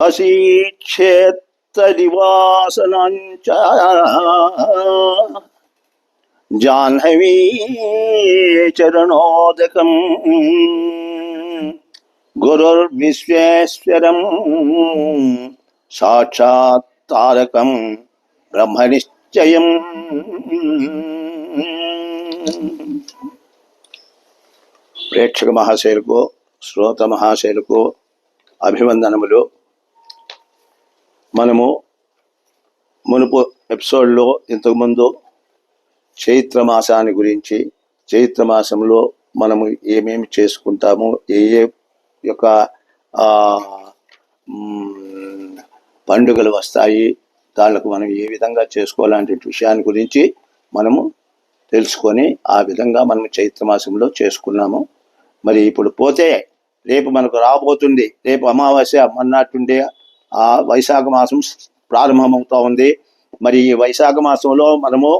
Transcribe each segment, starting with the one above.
అసీక్షేత్తదివాసనంచ జాహ్నవీ చరణోదకం గురుర్విశ్వేశ్వరం సాక్షాత్ తారకం బ్రహ్మనిశ్చయం ప్రేక్షక మహాశైలకు శ్రోత మహాశైలకు అభివందనములు మనము మునుపు ఎపిసోడ్లో ఇంతకుముందు చైత్ర మాసాన్ని గురించి చైత్ర మాసంలో మనము ఏమేమి చేసుకుంటాము ఏ ఏ యొక్క పండుగలు వస్తాయి దానికి మనం ఏ విధంగా చేసుకోవాలంటే విషయాన్ని గురించి మనము తెలుసుకొని ఆ విధంగా మనం చైత్ర మాసంలో చేసుకున్నాము. మరి ఇప్పుడు పోతే రేపు మనకు రాబోతుంది రేపు అమావాస్య మన్నాటుండే ఆ వైశాఖ మాసం ప్రారంభమవుతా ఉంది. మరి ఈ వైశాఖ మాసంలో మనము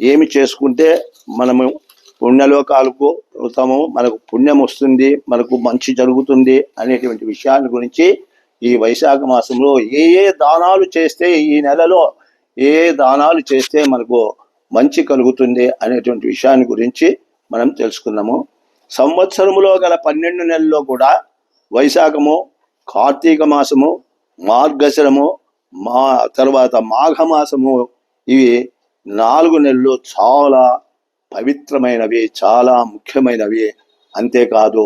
ఏమి చేసుకుంటే మనము పుణ్యలోకాలకు వెళ్తాము మనకు పుణ్యం వస్తుంది మనకు మంచి జరుగుతుంది అనేటువంటి విషయాల గురించి ఈ వైశాఖ మాసంలో ఏ ఏ దానాలు చేస్తే ఈ నెలలో ఏ ఏ దానాలు చేస్తే మనకు మంచి కలుగుతుంది అనేటువంటి విషయాన్ని గురించి మనం తెలుసుకున్నాము. సంవత్సరములో గల పన్నెండు నెలల్లో కూడా వైశాఖము కార్తీక మాసము మార్గశరము మా తర్వాత మాఘమాసము ఇవి నాలుగు నెలలు చాలా పవిత్రమైనవి చాలా ముఖ్యమైనవి. అంతేకాదు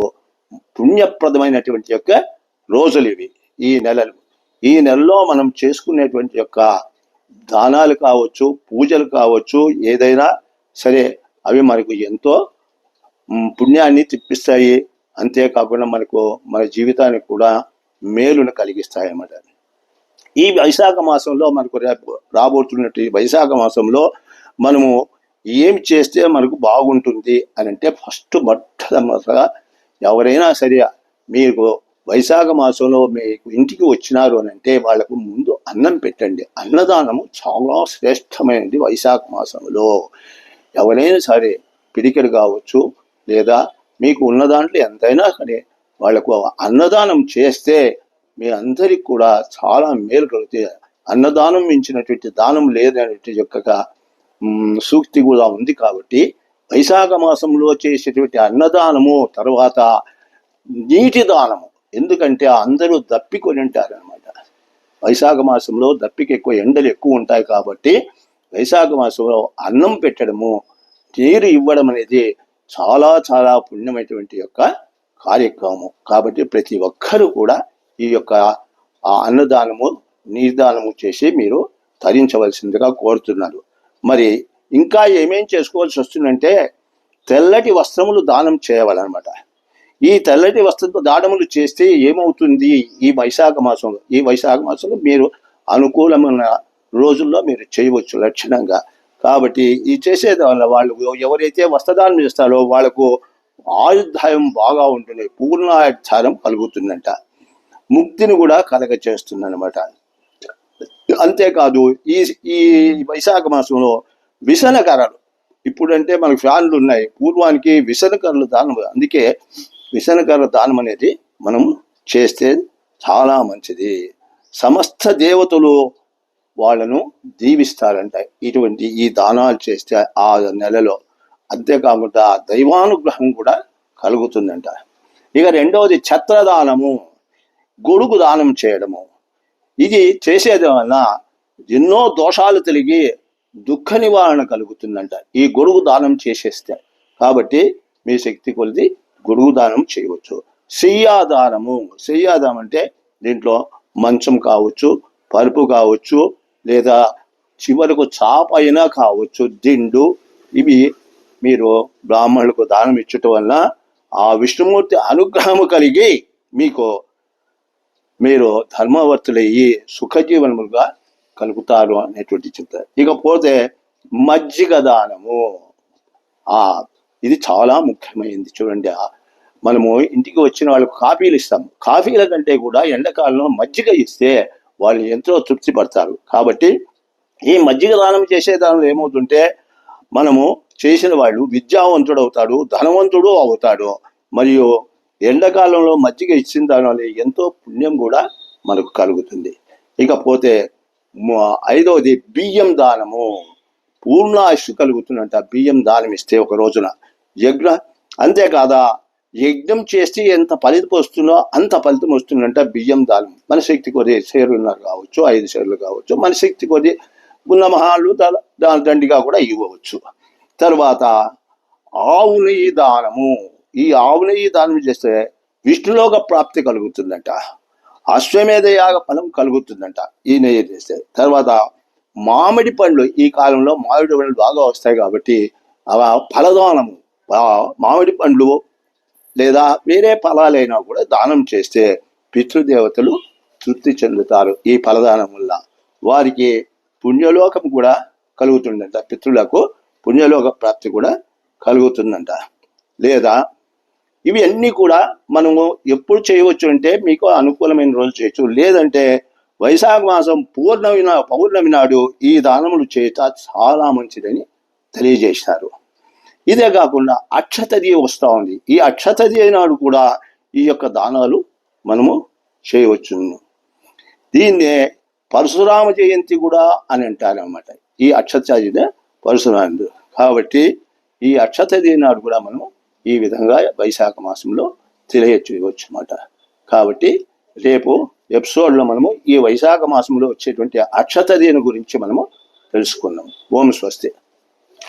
పుణ్యప్రదమైనటువంటి యొక్క రోజులు ఇవి ఈ నెలలు. ఈ నెలలో మనం చేసుకునేటువంటి యొక్క దానాలు కావచ్చు పూజలు కావచ్చు ఏదైనా సరే అవి మనకు ఎంతో పుణ్యాన్ని తెప్పిస్తాయి. అంతేకాకుండా మనకు మన జీవితానికి కూడా మేలును కలిగిస్తాయి అన్నమాట ఈ వైశాఖ మాసంలో మనకు రేపు రాబోతున్నట్టు ఈ వైశాఖ మాసంలో మనము ఏం చేస్తే మనకు బాగుంటుంది అని అంటే ఫస్ట్ మొట్టమొదటిగా ఎవరైనా సరే మీకు వైశాఖ మాసంలో మీకు ఇంటికి వచ్చినారు అని అంటే వాళ్ళకు ముందు అన్నం పెట్టండి. అన్నదానము చాలా శ్రేష్టమైనది వైశాఖ మాసంలో. ఎవరైనా సరే పిడికెడు కావచ్చు లేదా మీకు ఉన్న దాంట్లో ఎంతైనా సరే వాళ్ళకు అన్నదానం చేస్తే మీ అందరికి కూడా చాలా మేలు కలుగుతాయి. అన్నదానం మించినటువంటి దానం లేదనేటువంటి యొక్క సూక్తి కూడా ఉంది కాబట్టి వైశాఖ మాసంలో చేసేటువంటి అన్నదానము తర్వాత నీటి దానము. ఎందుకంటే అందరూ దప్పికొని ఉంటారు అనమాట వైశాఖ మాసంలో దప్పికి ఎక్కువ ఎండలు ఎక్కువ ఉంటాయి కాబట్టి వైశాఖ మాసంలో అన్నం పెట్టడము నీరు ఇవ్వడం అనేది చాలా చాలా పుణ్యమైనటువంటి యొక్క కార్యక్రమం కాబట్టి ప్రతి ఒక్కరూ కూడా ఈ యొక్క ఆ అన్నదానము నీర్దానము చేసి మీరు తరించవలసిందిగా కోరుతున్నారు. మరి ఇంకా ఏమేం చేసుకోవాల్సి వస్తుందంటే తెల్లటి వస్త్రములు దానం చేయవాలన్నమాట ఈ తెల్లటి వస్త్ర దానములు చేస్తే ఏమవుతుంది? ఈ వైశాఖ మాసంలో ఈ వైశాఖ మాసంలో మీరు అనుకూలమైన రోజుల్లో మీరు చేయవచ్చు లక్షణంగా. కాబట్టి ఈ చేసే వల్ల వాళ్ళు ఎవరైతే వస్త్రదానం చేస్తారో వాళ్ళకు ఆయుర్దాయం బాగా ఉంటుంది పూర్ణాయుధారం కలుగుతుందంట. ముక్తిని కూడా కలగ చేస్తుందనమాట అంతేకాదు ఈ ఈ వైశాఖ మాసంలో విసనకరలు ఇప్పుడంటే మనకు ఫ్యాన్లు ఉన్నాయి. పూర్వానికి విసనకరలు దానం అందుకే విసనకర దానం అనేది మనం చేస్తే చాలా మంచిది. సమస్త దేవతలు వాళ్ళను దీవిస్తారంట. ఇటువంటి ఈ దానాలు చేస్తే ఆ నెలలో అంతేకాకుండా దైవానుగ్రహం కూడా కలుగుతుందంట. ఇక రెండవది ఛత్రదానము గొడుగు దానం చేయడము. ఇది చేసేది వలన ఎన్నో దోషాలు తిరిగి దుఃఖ నివారణ కలుగుతుందంట. ఈ గొడుగు దానం చేసేస్తే. కాబట్టి మీ శక్తి కొలిది గొడుగు దానం చేయవచ్చు. శయ్యాదానము శయ్యాదానం అంటే దీంట్లో మంచం కావచ్చు పరుపు కావచ్చు లేదా చివరకు చాప అయినా కావచ్చు దిండు ఇవి మీరు బ్రాహ్మణులకు దానం ఇచ్చటం వలన ఆ విష్ణుమూర్తి అనుగ్రహము కలిగి మీకు మీరు ధర్మవర్తులయ్యి సుఖజీవనములుగా కలుగుతారు అనేటువంటి చెప్తారు ఇకపోతే మజ్జిగ దానము. ఆ ఇది చాలా ముఖ్యమైనది చూడండి. మనము ఇంటికి వచ్చిన వాళ్ళకు కాఫీలు ఇస్తాం కాఫీల కంటే కూడా ఎండాకాలంలో మజ్జిగ ఇస్తే వాళ్ళు ఎంతో తృప్తి పడతారు. కాబట్టి ఈ మజ్జిగ దానం చేసే దానిలో ఏమవుతుంటే మనము చేసిన వాళ్ళు విద్యావంతుడు అవుతాడు ధనవంతుడు అవుతాడు. మరియు ఎండాకాలంలో మజ్జిగ ఇచ్చిన దానివల్ల ఎంతో పుణ్యం కూడా మనకు కలుగుతుంది. ఇకపోతే ఐదవది బియ్యం దానము. పూర్ణాయుష్ కలుగుతుందంట బియ్యం దానం ఇస్తే ఒక రోజున. యజ్ఞ అంతేకాదా యజ్ఞం చేస్తే ఎంత ఫలితం వస్తుందో అంత ఫలితం వస్తుందంట బియ్యం దానం. మన శక్తి కొద్ది షేర్లున్నర కావచ్చు ఐదు షేర్లు కావచ్చు మన శక్తి కొద్ది ఉన్న మహాళ్ళు దాని దండిగా కూడా ఇవ్వవచ్చు. తర్వాత ఆవు నెయ్యి దానము. ఈ ఆవు నెయ్యి దానం చేస్తే విష్ణులోక ప్రాప్తి కలుగుతుందంట. అశ్వమేధ యాగ ఫలం కలుగుతుందంట ఈ నెయ్యి చేస్తే. తర్వాత మామిడి పండ్లు ఈ కాలంలో మామిడి పండ్లు బాగా వస్తాయి కాబట్టి అవ ఫలదానము ఆ మామిడి పండ్లు లేదా వేరే ఫలాలైనా కూడా దానం చేస్తే పితృదేవతలు తృప్తి చెందుతారు ఈ ఫలదానం వల్ల. వారికి పుణ్యలోకం కూడా కలుగుతుందంట పితృలకు. పుణ్యలోక ప్రాప్తి కూడా కలుగుతుందంట. లేదా ఇవి అన్నీ కూడా మనము ఎప్పుడు చేయవచ్చు అంటే మీకు అనుకూలమైన రోజు చేయొచ్చు. లేదంటే వైశాఖ మాసం పూర్ణమి నా- పౌర్ణమి నాడు ఈ దానములు చేయట చాలా మంచిదని తెలియజేశారు. ఇదే కాకుండా అక్షతది వస్తూ ఉంది. ఈ అక్షతది నాడు కూడా ఈ యొక్క దానాలు మనము చేయవచ్చు. దీన్నే పరశురామ జయంతి కూడా అని అంటారు అనమాట ఈ అక్షతది పరశురాముడు. కాబట్టి ఈ అక్షతది నాడు కూడా మనము ఈ విధంగా వైశాఖ మాసంలో తెలియచేయవచ్చు అన్నమాట కాబట్టి రేపు ఎపిసోడ్లో మనము ఈ వైశాఖ మాసంలో వచ్చేటువంటి అక్షతదిని గురించి మనము తెలుసుకుందాం. ఓం స్వస్తి.